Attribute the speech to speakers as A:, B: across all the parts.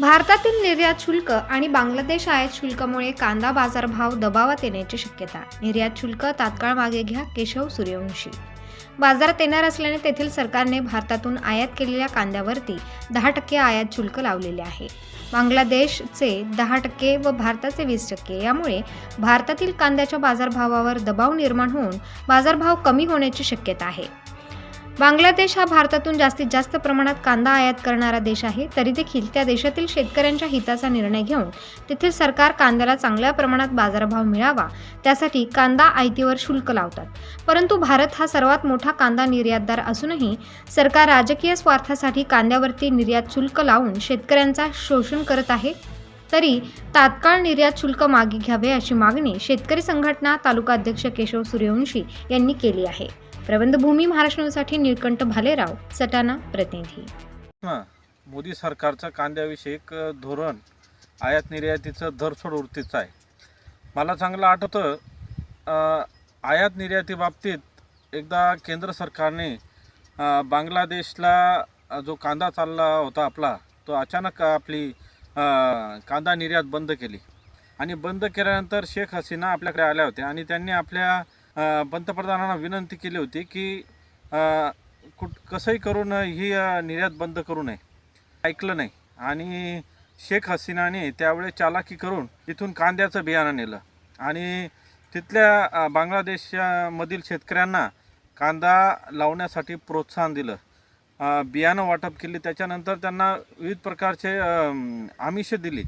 A: भारतातील निर्यात शुल्क आणि बांगलादेश आयात शुल्कामुळे कांदा बाजारभाव दबावात येण्याची शक्यता. निर्यात शुल्क तात्काळ मागे घ्या केशव सूर्यवंशी. बाजारात येणार असल्याने तेथील सरकारने भारतातून आयात केलेल्या कांद्यावरती दहा टक्के आयात शुल्क लावलेले आहे. बांगलादेशचे दहा टक्के व भारताचे वीस टक्के यामुळे भारतातील कांद्याच्या बाजारभावावर दबाव निर्माण होऊन बाजारभाव कमी होण्याची शक्यता आहे. बांगलादेश हा भारतातून जास्तीत जास्त प्रमाणात कांदा आयात करणारा देश आहे तरी देखील त्या देशातील शेतकऱ्यांच्या हिताचा निर्णय घेऊन तेथील सरकार कांद्याला चांगल्या प्रमाणात बाजारभाव मिळावा त्यासाठी कांदा आयतीवर शुल्क लावतात. परंतु भारत हा सर्वात मोठा कांदा निर्यातदार असूनही सरकार राजकीय स्वार्थासाठी कांद्यावरती निर्यात शुल्क लावून शेतकऱ्यांचा शोषण करत आहे तरी तात्काळ निर्यात शुल्क मागे घ्यावे अशी मागणी शेतकरी संघटना तालुका अध्यक्ष केशव सूर्यवंशी यांनी केली आहे. प्रबंधभूमी महाराष्ट्र न्यूजसाठी निळकंठ भालेराव सटाणा प्रतिनिधी.
B: मोदी सरकारचं कांद्याविषयक धोरण आयात निर्यातीचं धरसोड वृत्तीचं आहे. मला चांगलं आठवतं आयात निर्यातीबाबतीत एकदा केंद्र सरकारने बांगलादेशला जो कांदा चालला होता आपला तो अचानक आपली कांदा निर्यात बंद केली. आणि बंद केल्यानंतर शेख हसीना आपल्याकडे आल्या होत्या आणि त्यांनी आपल्या पंतप्रधानांना विनंती केली होती की कुठ कसंही करून ही निर्यात बंद करू नये. ऐकलं नाही. आणि शेख हसीनाने त्यावेळेस चालाकी करून इथून कांद्याचं बियाणं नेलं. आणि तिथल्या बांगलादेशमधील शेतकऱ्यांना कांदा लावण्यासाठी प्रोत्साहन दिलं. बियाणं वाटप केली. त्याच्यानंतर त्यांना विविध प्रकारचे आमिषं दिली.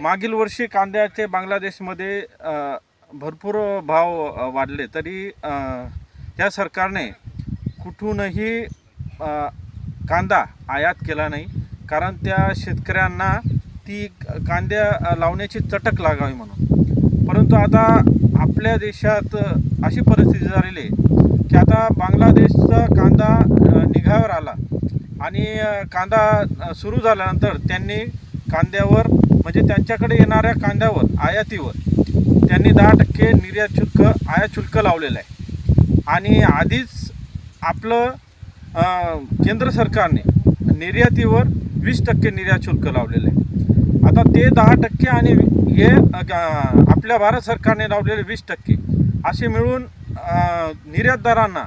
B: मागील वर्षी कांद्याचे बांगलादेशमध्ये भरपूर भाव वाढले. तरी या सरकारने कुठूनही कांदा आयात केला नाही. कारण त्या शेतकऱ्यांना ती कांद्या लावण्याची चटक लागावी म्हणून. परंतु आता आपल्या देशात अशी परिस्थिती झालेली आहे की आता बांगलादेशचा कांदा निघावर आला आणि कांदा सुरू झाल्यानंतर त्यांनी कांद्यावर म्हणजे त्यांच्याकडे येणाऱ्या कांद्यावर आयातीवर त्यांनी दहा टक्के निर्यात शुल्क आयात शुल्क लावलेलं आहे. आणि आधीच आपलं केंद्र सरकारने निर्यातीवर वीस टक्के निर्यात शुल्क लावलेलं आहे. आता ते दहा टक्के आणि हे आपल्या भारत सरकारने लावलेले वीस टक्के असे मिळून निर्यातदारांना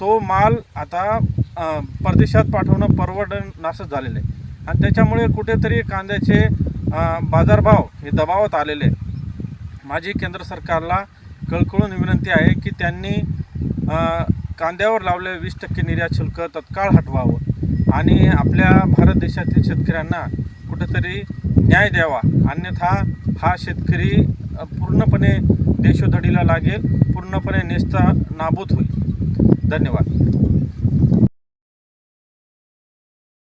B: तो माल आता परदेशात पाठवणं परवडणासं झालेलं आहे. आणि त्याच्यामुळे कुठेतरी कांद्याचे बाजारभाव हे दबावात आलेले आहेत. माझी केंद्र सरकारला कळकळून विनंती आहे की त्यांनी कांद्यावर लावलेलं वीस टक्के निर्यात शुल्क तत्काळ हटवावं आणि आपल्या भारत देशातील शेतकऱ्यांना कुठेतरी न्याय द्यावा. अन्यथा हा शेतकरी पूर्णपणे देशोधडीला लागेल पूर्णपणे नेस्ता नाबूद होईल. धन्यवाद.